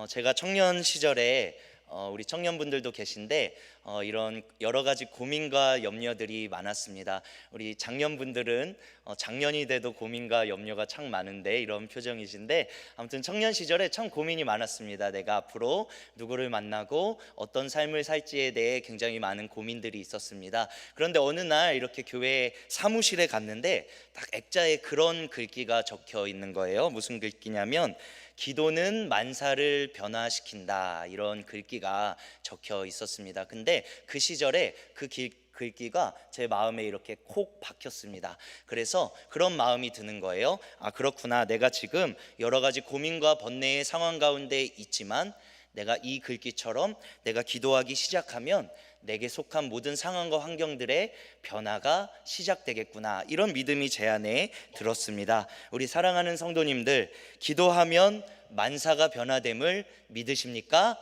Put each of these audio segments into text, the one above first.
어, 제가 청년 시절에 어, 우리 청년분들도 계신데 어, 이런 여러 가지 고민과 염려들이 많았습니다. 우리 장년분들은 어, 장년이 돼도 고민과 염려가 참 많은데 이런 표정이신데 아무튼 청년 시절에 참 고민이 많았습니다. 내가 앞으로 누구를 만나고 어떤 삶을 살지에 대해 굉장히 많은 고민들이 있었습니다. 그런데 어느 날 이렇게 교회 사무실에 갔는데 딱 액자에 그런 글귀가 적혀 있는 거예요. 무슨 글귀냐면 기도는 만사를 변화시킨다 이런 글귀가 적혀 있었습니다. 근데 그 시절에 그 길, 글귀가 제 마음에 이렇게 콕 박혔습니다. 그래서 그런 마음이 드는 거예요. 아 그렇구나. 내가 지금 여러 가지 고민과 번뇌의 상황 가운데 있지만 내가 이 글귀처럼 내가 기도하기 시작하면 내게 속한 모든 상황과 환경들의 변화가 시작되겠구나. 이런 믿음이 제 안에 들었습니다. 우리 사랑하는 성도님들, 기도하면 만사가 변화됨을 믿으십니까?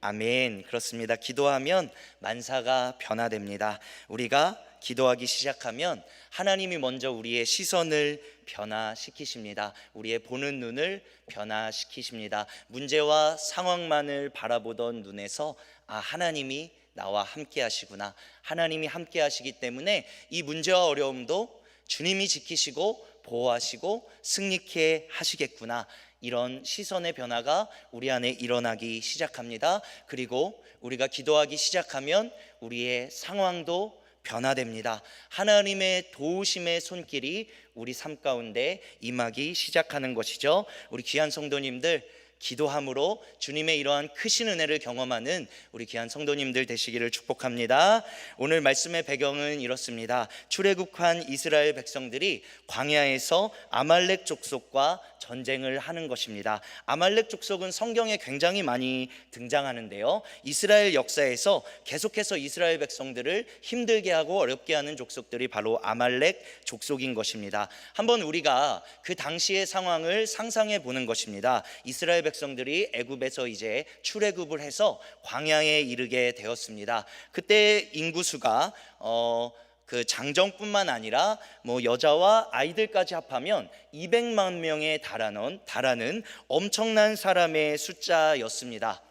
아멘. 그렇습니다. 기도하면 만사가 변화됩니다. 우리가 기도하기 시작하면 하나님이 먼저 우리의 시선을 변화시키십니다. 우리의 보는 눈을 변화시키십니다. 문제와 상황만을 바라보던 눈에서 아, 하나님이 나와 함께 하시구나. 하나님이 함께 하시기 때문에 이 문제와 어려움도 주님이 지키시고 보호하시고 승리케 하시겠구나. 이런 시선의 변화가 우리 안에 일어나기 시작합니다. 그리고 우리가 기도하기 시작하면 우리의 상황도 변화됩니다. 하나님의 도우심의 손길이 우리 삶 가운데 임하기 시작하는 것이죠. 우리 귀한 성도님들 기도함으로 주님의 이러한 크신 은혜를 경험하는 우리 귀한 성도님들 되시기를 축복합니다. 오늘 말씀의 배경은 이렇습니다. 출애굽한 이스라엘 백성들이 광야에서 아말렉 족속과 전쟁을 하는 것입니다. 아말렉 족속은 성경에 굉장히 많이 등장하는데요. 이스라엘 역사에서 계속해서 이스라엘 백성들을 힘들게 하고 어렵게 하는 족속들이 바로 아말렉 족속인 것입니다. 한번 우리가 그 당시의 상황을 상상해 보는 것입니다. 이스라엘 백 성들이 애굽에서 이제 출애굽을 해서 광야에 이르게 되었습니다. 그때 인구수가 어, 그 장정뿐만 아니라 뭐 여자와 아이들까지 합하면 200만 명에 달하는 달하는 엄청난 사람의 숫자였습니다.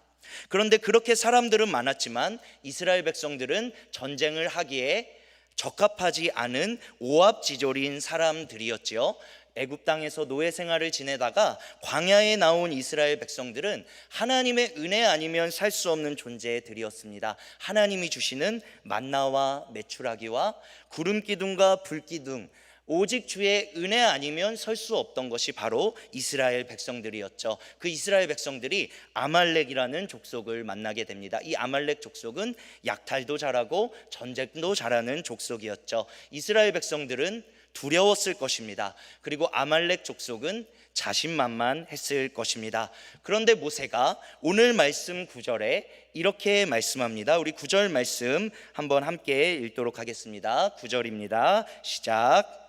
그런데 그렇게 사람들은 많았지만 이스라엘 백성들은 전쟁을 하기에 적합하지 않은 오합지졸인 사람들이었지요. 애굽 땅에서 노예 생활을 지내다가 광야에 나온 이스라엘 백성들은 하나님의 은혜 아니면 살 수 없는 존재들이었습니다. 하나님이 주시는 만나와 메추라기와 구름 기둥과 불 기둥 오직 주의 은혜 아니면 설 수 없던 것이 바로 이스라엘 백성들이었죠. 그 이스라엘 백성들이 아말렉이라는 족속을 만나게 됩니다. 이 아말렉 족속은 약탈도 잘하고 전쟁도 잘하는 족속이었죠. 이스라엘 백성들은 두려웠을 것입니다. 그리고 아말렉 족속은 자신만만했을 것입니다. 그런데 모세가 오늘 말씀 9절에 이렇게 말씀합니다. 우리 9절 말씀 한번 함께 읽도록 하겠습니다. 9절입니다. 시작.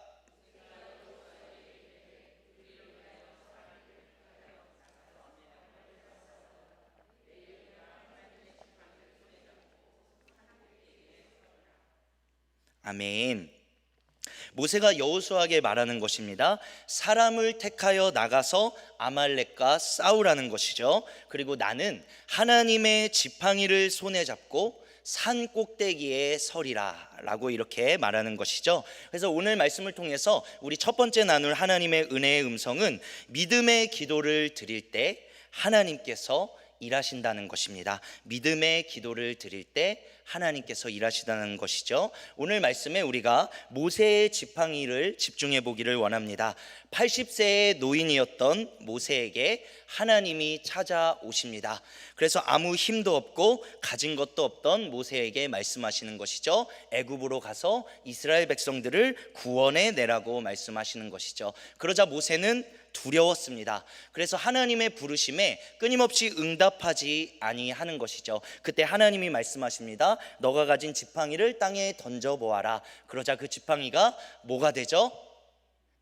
아멘. 모세가 여호수아에게 말하는 것입니다. 사람을 택하여 나가서 아말렉과 싸우라는 것이죠. 그리고 나는 하나님의 지팡이를 손에 잡고 산 꼭대기에 서리라 라고 이렇게 말하는 것이죠. 그래서 오늘 말씀을 통해서 우리 첫 번째 나눌 하나님의 은혜의 음성은 믿음의 기도를 드릴 때 하나님께서 일하신다는 것입니다. 믿음의 기도를 드릴 때 하나님께서 일하시다는 것이죠. 오늘 말씀에 우리가 모세의 지팡이를 집중해 보기를 원합니다. 80세의 노인이었던 모세에게 하나님이 찾아오십니다. 그래서 아무 힘도 없고 가진 것도 없던 모세에게 말씀하시는 것이죠. 애굽으로 가서 이스라엘 백성들을 구원해 내라고 말씀하시는 것이죠. 그러자 모세는 두려웠습니다. 그래서 하나님의 부르심에 끊임없이 응답하지 아니하는 것이죠. 그때 하나님이 말씀하십니다. 너가 가진 지팡이를 땅에 던져 보아라. 그러자 그 지팡이가 뭐가 되죠?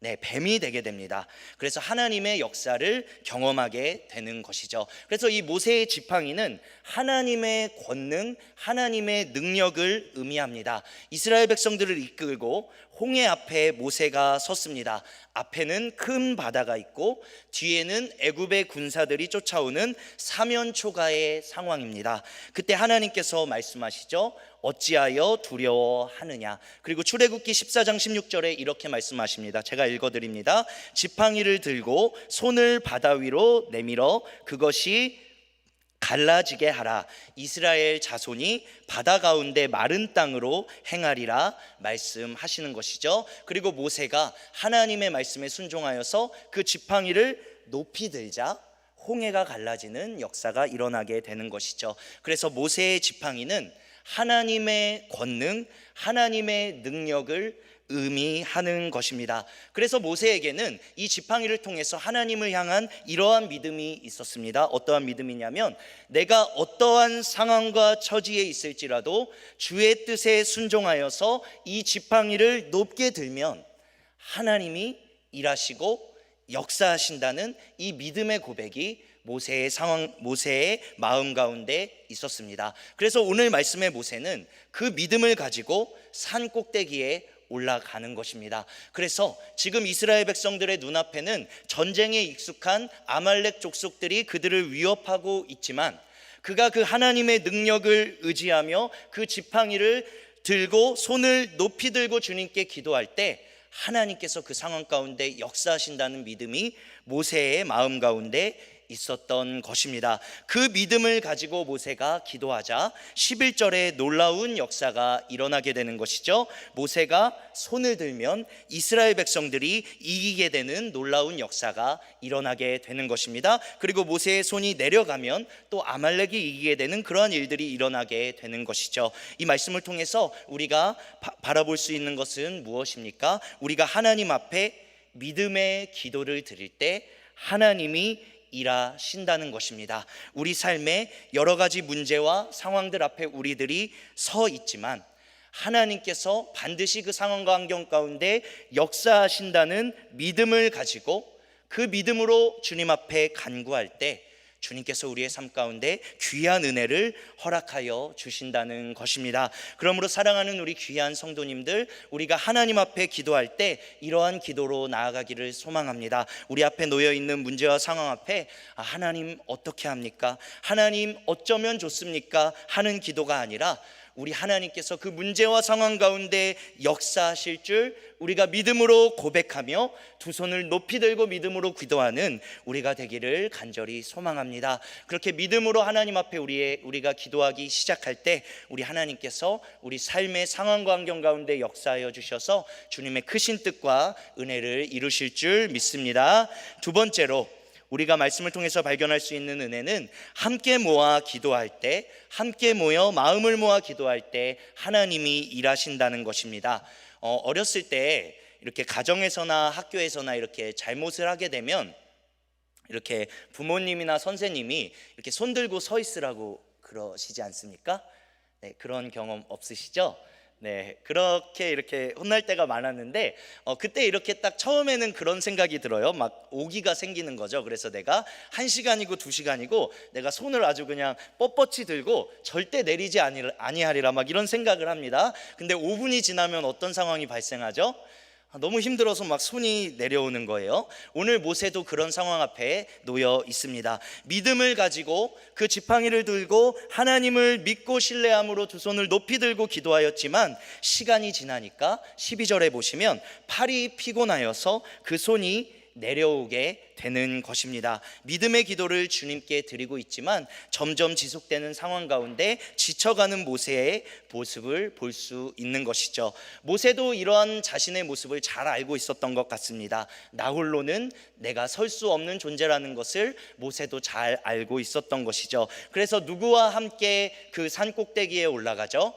네, 뱀이 되게 됩니다. 그래서 하나님의 역사를 경험하게 되는 것이죠. 그래서 이 모세의 지팡이는 하나님의 권능, 하나님의 능력을 의미합니다. 이스라엘 백성들을 이끌고 홍해 앞에 모세가 섰습니다. 앞에는 큰 바다가 있고 뒤에는 애굽의 군사들이 쫓아오는 사면 초가의 상황입니다. 그때 하나님께서 말씀하시죠. 어찌하여 두려워하느냐. 그리고 출애굽기 14장 16절에 이렇게 말씀하십니다. 제가 읽어 드립니다. 지팡이를 들고 손을 바다 위로 내밀어 그것이 갈라지게 하라. 이스라엘 자손이 바다 가운데 마른 땅으로 행하리라 말씀하시는 것이죠. 그리고 모세가 하나님의 말씀에 순종하여서 그 지팡이를 높이 들자 홍해가 갈라지는 역사가 일어나게 되는 것이죠. 그래서 모세의 지팡이는 하나님의 권능, 하나님의 능력을 의미하는 것입니다. 그래서 모세에게는 이 지팡이를 통해서 하나님을 향한 이러한 믿음이 있었습니다. 어떠한 믿음이냐면 내가 어떠한 상황과 처지에 있을지라도 주의 뜻에 순종하여서 이 지팡이를 높게 들면 하나님이 일하시고 역사하신다는 이 믿음의 고백이 모세의 상황, 모세의 마음 가운데 있었습니다. 그래서 오늘 말씀의 모세는 그 믿음을 가지고 산 꼭대기에 올라가는 것입니다. 그래서 지금 이스라엘 백성들의 눈앞에는 전쟁에 익숙한 아말렉 족속들이 그들을 위협하고 있지만 그가 그 하나님의 능력을 의지하며 그 지팡이를 들고 손을 높이 들고 주님께 기도할 때 하나님께서 그 상황 가운데 역사하신다는 믿음이 모세의 마음 가운데 있었던 것입니다. 그 믿음을 가지고 모세가 기도하자 11절에 놀라운 역사가 일어나게 되는 것이죠. 모세가 손을 들면 이스라엘 백성들이 이기게 되는 놀라운 역사가 일어나게 되는 것입니다. 그리고 모세의 손이 내려가면 또 아말렉이 이기게 되는 그러한 일들이 일어나게 되는 것이죠. 이 말씀을 통해서 우리가 바, 바라볼 수 있는 것은 무엇입니까? 우리가 하나님 앞에 믿음의 기도를 드릴 때 하나님이 일하신다는 것입니다. 우리 삶에 여러 가지 문제와 상황들 앞에 우리들이 서 있지만 하나님께서 반드시 그 상황과 환경 가운데 역사하신다는 믿음을 가지고 그 믿음으로 주님 앞에 간구할 때 주님께서 우리의 삶 가운데 귀한 은혜를 허락하여 주신다는 것입니다. 그러므로 사랑하는 우리 귀한 성도님들, 우리가 하나님 앞에 기도할 때 이러한 기도로 나아가기를 소망합니다. 우리 앞에 놓여 있는 문제와 상황 앞에 아, 하나님 어떻게 합니까? 하나님 어쩌면 좋습니까? 하는 기도가 아니라 우리 하나님께서 그 문제와 상황 가운데 역사하실 줄 우리가 믿음으로 고백하며 두 손을 높이 들고 믿음으로 기도하는 우리가 되기를 간절히 소망합니다. 그렇게 믿음으로 하나님 앞에 우리의 우리가 기도하기 시작할 때 우리 하나님께서 우리 삶의 상황과 환경 가운데 역사하여 주셔서 주님의 크신 뜻과 은혜를 이루실 줄 믿습니다. 두 번째로 우리가 말씀을 통해서 발견할 수 있는 은혜는 함께 모아 기도할 때, 함께 모여 마음을 모아 기도할 때 하나님이 일하신다는 것입니다. 어, 어렸을 때 이렇게 가정에서나 학교에서나 이렇게 잘못을 하게 되면 이렇게 부모님이나 선생님이 이렇게 손 들고 서 있으라고 그러시지 않습니까? 네, 그런 경험 없으시죠? 네, 그렇게 이렇게 혼날 때가 많았는데 어, 그때 이렇게 딱 처음에는 그런 생각이 들어요. 막 오기가 생기는 거죠. 그래서 내가 한 시간이고 두 시간이고 내가 손을 아주 그냥 뻣뻣이 들고 절대 내리지 아니, 아니하리라 막 이런 생각을 합니다. 근데 5분이 지나면 어떤 상황이 발생하죠? 아, 너무 힘들어서 막 손이 내려오는 거예요. 오늘 모세도 그런 상황 앞에 놓여 있습니다. 믿음을 가지고 그 지팡이를 들고 하나님을 믿고 신뢰함으로 두 손을 높이 들고 기도하였지만 시간이 지나니까 12절에 보시면 팔이 피곤하여서 그 손이 내려오게 되는 것입니다. 믿음의 기도를 주님께 드리고 있지만 점점 지속되는 상황 가운데 지쳐가는 모세의 모습을 볼 수 있는 것이죠. 모세도 이러한 자신의 모습을 잘 알고 있었던 것 같습니다. 나 홀로는 내가 설 수 없는 존재라는 것을 모세도 잘 알고 있었던 것이죠. 그래서 누구와 함께 그 산 꼭대기에 올라가죠?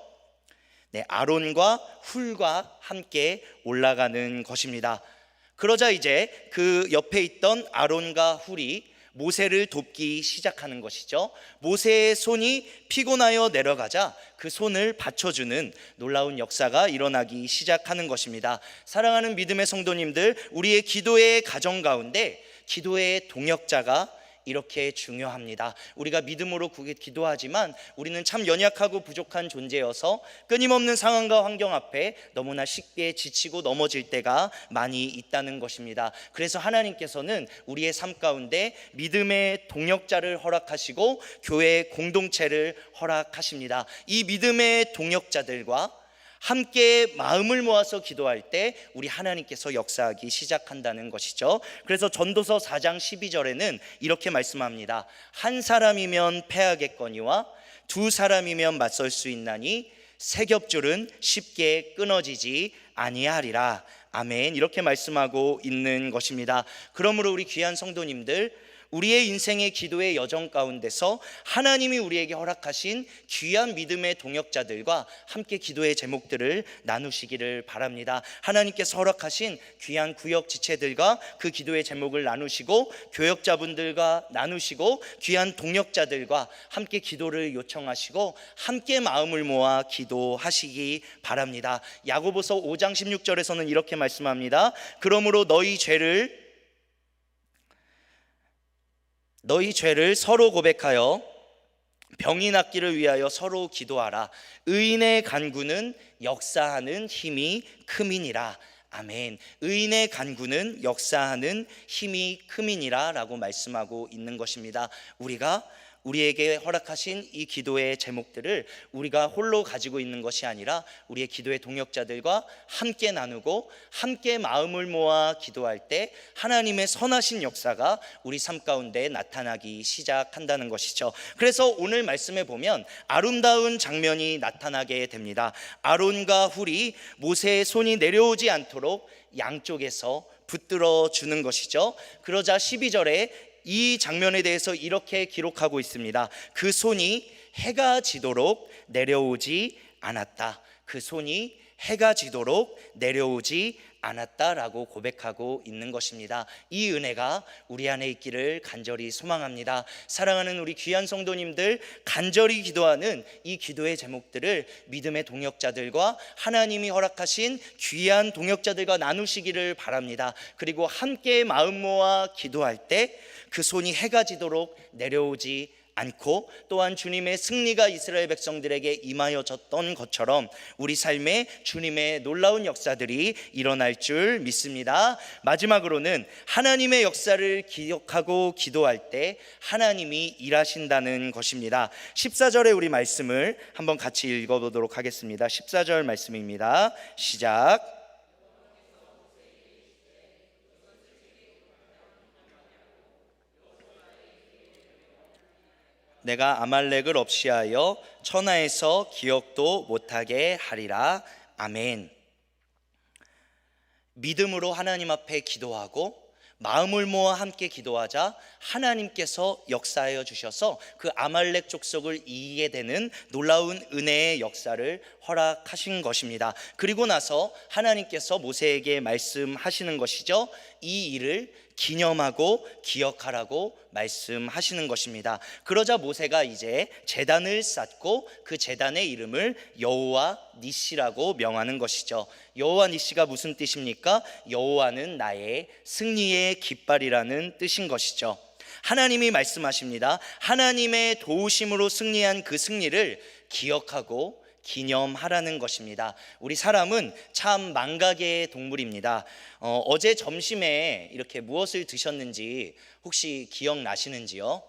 네, 아론과 훌과 함께 올라가는 것입니다. 그러자 이제 그 옆에 있던 아론과 훌이 모세를 돕기 시작하는 것이죠. 모세의 손이 피곤하여 내려가자 그 손을 받쳐주는 놀라운 역사가 일어나기 시작하는 것입니다. 사랑하는 믿음의 성도님들, 우리의 기도의 가정 가운데 기도의 동역자가 이렇게 중요합니다. 우리가 믿음으로 구- 기도하지만 우리는 참 연약하고 부족한 존재여서 끊임없는 상황과 환경 앞에 너무나 쉽게 지치고 넘어질 때가 많이 있다는 것입니다. 그래서 하나님께서는 우리의 삶 가운데 믿음의 동역자를 허락하시고 교회 공동체를 허락하십니다. 이 믿음의 동역자들과 함께 마음을 모아서 기도할 때 우리 하나님께서 역사하기 시작한다는 것이죠. 그래서 전도서 4장 12절에는 이렇게 말씀합니다. 한 사람이면 패하겠거니와 두 사람이면 맞설 수 있나니 세 겹줄은 쉽게 끊어지지 아니하리라. 아멘. 이렇게 말씀하고 있는 것입니다. 그러므로 우리 귀한 성도님들 우리의 인생의 기도의 여정 가운데서 하나님이 우리에게 허락하신 귀한 믿음의 동역자들과 함께 기도의 제목들을 나누시기를 바랍니다. 하나님께서 허락하신 귀한 구역 지체들과 그 기도의 제목을 나누시고 교역자분들과 나누시고 귀한 동역자들과 함께 기도를 요청하시고 함께 마음을 모아 기도하시기 바랍니다. 야고보서 5장 16절에서는 이렇게 말씀합니다. 그러므로 너희 죄를 너희 죄를 서로 고백하여 병이 낫기를 위하여 서로 기도하라. 의인의 간구는 역사하는 힘이 크민이라. 아멘. 의인의 간구는 역사하는 힘이 크민이라 라고 말씀하고 있는 것입니다. 우리가 우리에게 허락하신 이 기도의 제목들을 우리가 홀로 가지고 있는 것이 아니라 우리의 기도의 동역자들과 함께 나누고 함께 마음을 모아 기도할 때 하나님의 선하신 역사가 우리 삶 가운데 나타나기 시작한다는 것이죠. 그래서 오늘 말씀에 보면 아름다운 장면이 나타나게 됩니다. 아론과 훌이 모세의 손이 내려오지 않도록 양쪽에서 붙들어 주는 것이죠. 그러자 12절에 이 장면에 대해서 이렇게 기록하고 있습니다. 그 손이 해가 지도록 내려오지 않았다. 그 손이 해가 지도록 내려오지 않았다라고 고백하고 있는 것입니다. 이 은혜가 우리 안에 있기를 간절히 소망합니다. 사랑하는 우리 귀한 성도님들 간절히 기도하는 이 기도의 제목들을 믿음의 동역자들과 하나님이 허락하신 귀한 동역자들과 나누시기를 바랍니다. 그리고 함께 마음 모아 기도할 때 그 손이 해가 지도록 내려오지 않고 또한 주님의 승리가 이스라엘 백성들에게 임하여졌던 것처럼 우리 삶에 주님의 놀라운 역사들이 일어날 줄 믿습니다. 마지막으로는 하나님의 역사를 기억하고 기도할 때 하나님이 일하신다는 것입니다. 14절의 우리 말씀을 한번 같이 읽어보도록 하겠습니다. 14절 말씀입니다. 시작. 내가 아말렉을 없이하여 천하에서 기억도 못하게 하리라. 아멘. 믿음으로 하나님 앞에 기도하고 마음을 모아 함께 기도하자 하나님께서 역사하여 주셔서 그 아말렉 족속을 이기게 되는 놀라운 은혜의 역사를 허락하신 것입니다. 그리고 나서 하나님께서 모세에게 말씀하시는 것이죠. 이 일을 기념하고 기억하라고 말씀하시는 것입니다. 그러자 모세가 이제 제단을 쌓고 그 제단의 이름을 여호와 니시라고 명하는 것이죠. 여호와 니시가 무슨 뜻입니까? 여호와는 나의 승리의 깃발이라는 뜻인 것이죠. 하나님이 말씀하십니다. 하나님의 도우심으로 승리한 그 승리를 기억하고 기념하라는 것입니다. 우리 사람은 참 망각의 동물입니다. 어, 어제 점심에 이렇게 무엇을 드셨는지 혹시 기억나시는지요?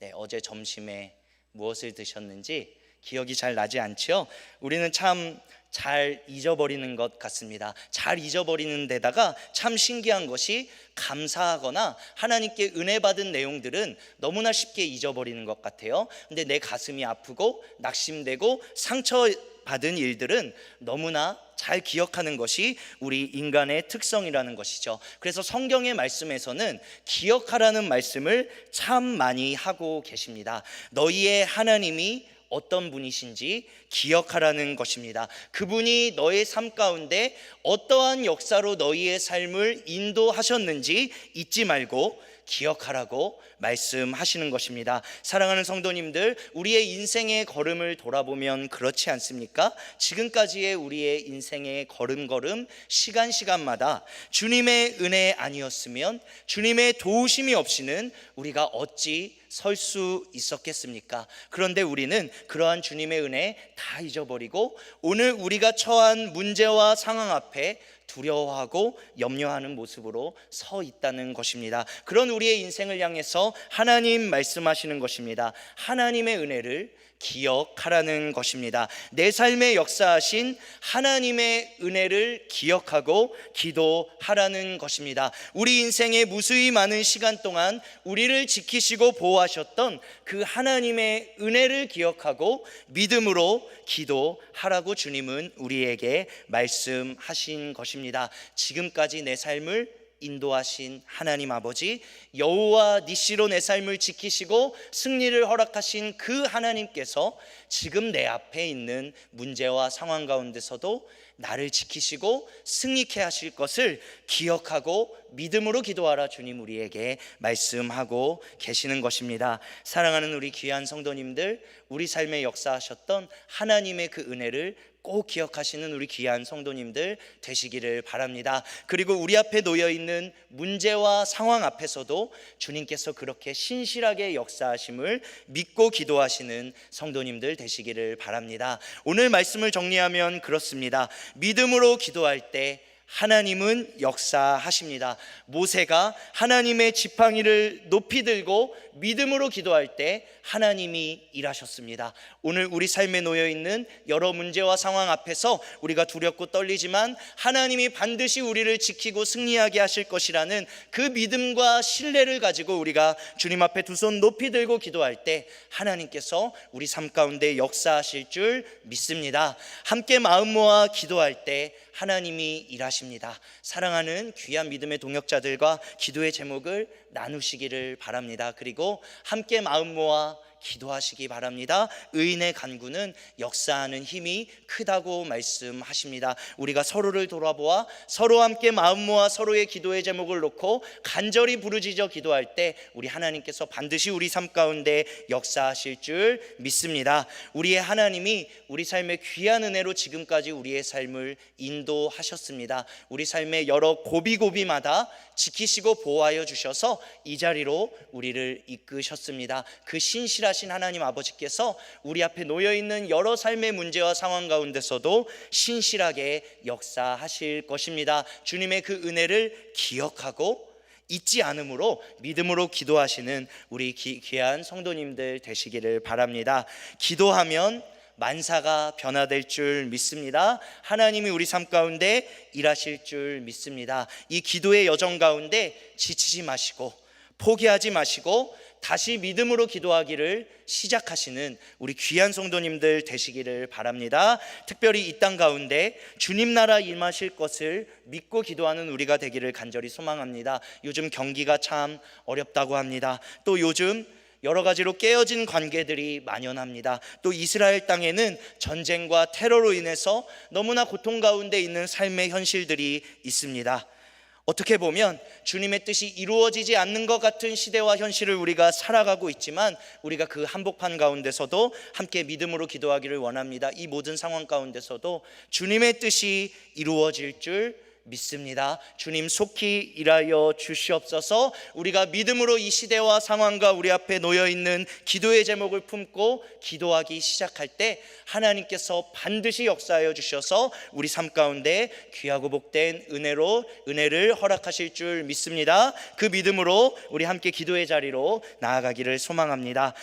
네, 어제 점심에 무엇을 드셨는지 기억이 잘 나지 않죠? 우리는 참 잘 잊어버리는 것 같습니다. 잘 잊어버리는 데다가 참 신기한 것이 감사하거나 하나님께 은혜 받은 내용들은 너무나 쉽게 잊어버리는 것 같아요. 근데 내 가슴이 아프고 낙심되고 상처 받은 일들은 너무나 잘 기억하는 것이 우리 인간의 특성이라는 것이죠. 그래서 성경의 말씀에서는 기억하라는 말씀을 참 많이 하고 계십니다. 너희의 하나님이 어떤 분이신지 기억하라는 것입니다. 그분이 너의 삶 가운데 어떠한 역사로 너희의 삶을 인도하셨는지 잊지 말고 기억하라고 말씀하시는 것입니다. 사랑하는 성도님들, 우리의 인생의 걸음을 돌아보면 그렇지 않습니까? 지금까지의 우리의 인생의 걸음걸음 시간 시간마다 주님의 은혜 아니었으면 주님의 도우심이 없이는 우리가 어찌 설 수 있었겠습니까? 그런데 우리는 그러한 주님의 은혜 다 잊어버리고 오늘 우리가 처한 문제와 상황 앞에 두려워하고 염려하는 모습으로 서 있다는 것입니다. 그런 우리의 인생을 향해서 하나님 말씀하시는 것입니다. 하나님의 은혜를 기억하라는 것입니다. 내 삶에 역사하신 하나님의 은혜를 기억하고 기도하라는 것입니다. 우리 인생의 무수히 많은 시간 동안 우리를 지키시고 보호하셨던 그 하나님의 은혜를 기억하고 믿음으로 기도하라고 주님은 우리에게 말씀하신 것입니다. 지금까지 내 삶을 인도하신 하나님 아버지 여호와 니시로 내 삶을 지키시고 승리를 허락하신 그 하나님께서 지금 내 앞에 있는 문제와 상황 가운데서도 나를 지키시고 승리케 하실 것을 기억하고 믿음으로 기도하라 주님 우리에게 말씀하고 계시는 것입니다. 사랑하는 우리 귀한 성도님들, 우리 삶에 역사하셨던 하나님의 그 은혜를 꼭 기억하시는 우리 귀한 성도님들 되시기를 바랍니다. 그리고 우리 앞에 놓여 있는 문제와 상황 앞에서도 주님께서 그렇게 신실하게 역사하심을 믿고 기도하시는 성도님들 되시기를 바랍니다. 오늘 말씀을 정리하면 그렇습니다. 믿음으로 기도할 때 하나님은 역사하십니다. 모세가 하나님의 지팡이를 높이 들고 믿음으로 기도할 때 하나님이 일하셨습니다. 오늘 우리 삶에 놓여 있는 여러 문제와 상황 앞에서 우리가 두렵고 떨리지만 하나님이 반드시 우리를 지키고 승리하게 하실 것이라는 그 믿음과 신뢰를 가지고 우리가 주님 앞에 두 손 높이 들고 기도할 때 하나님께서 우리 삶 가운데 역사하실 줄 믿습니다. 함께 마음 모아 기도할 때 하나님이 일하십니다. 사랑하는 귀한 믿음의 동역자들과 기도의 제목을 나누시기를 바랍니다. 그리고 함께 마음 모아 기도하시기 바랍니다. 의인의 간구는 역사하는 힘이 크다고 말씀하십니다. 우리가 서로를 돌아보아 서로 함께 마음 모아 서로의 기도의 제목을 놓고 간절히 부르짖어 기도할 때 우리 하나님께서 반드시 우리 삶 가운데 역사하실 줄 믿습니다. 우리의 하나님이 우리 삶의 귀한 은혜로 지금까지 우리의 삶을 인도하셨습니다. 우리 삶의 여러 고비고비마다 지키시고 보호하여 주셔서 이 자리로 우리를 이끄셨습니다. 그 신실 하신 하나님 아버지께서 우리 앞에 놓여 있는 여러 삶의 문제와 상황 가운데서도 신실하게 역사하실 것입니다. 주님의 그 은혜를 기억하고 잊지 않으므로 믿음으로 기도하시는 우리 귀- 귀한 성도님들 되시기를 바랍니다. 기도하면 만사가 변화될 줄 믿습니다. 하나님이 우리 삶 가운데 일하실 줄 믿습니다. 이 기도의 여정 가운데 지치지 마시고 포기하지 마시고 다시 믿음으로 기도하기를 시작하시는 우리 귀한 성도님들 되시기를 바랍니다. 특별히 이 땅 가운데 주님 나라 임하실 것을 믿고 기도하는 우리가 되기를 간절히 소망합니다. 요즘 경기가 참 어렵다고 합니다. 또 요즘 여러 가지로 깨어진 관계들이 만연합니다. 또 이스라엘 땅에는 전쟁과 테러로 인해서 너무나 고통 가운데 있는 삶의 현실들이 있습니다. 어떻게 보면 주님의 뜻이 이루어지지 않는 것 같은 시대와 현실을 우리가 살아가고 있지만 우리가 그 한복판 가운데서도 함께 믿음으로 기도하기를 원합니다. 이 모든 상황 가운데서도 주님의 뜻이 이루어질 줄 믿습니다. 주님 속히 일하여 주시옵소서. 우리가 믿음으로 이 시대와 상황과 우리 앞에 놓여 있는 기도의 제목을 품고 기도하기 시작할 때 하나님께서 반드시 역사하여 주셔서 우리 삶 가운데 귀하고 복된 은혜로 은혜를 허락하실 줄 믿습니다. 그 믿음으로 우리 함께 기도의 자리로 나아가기를 소망합니다.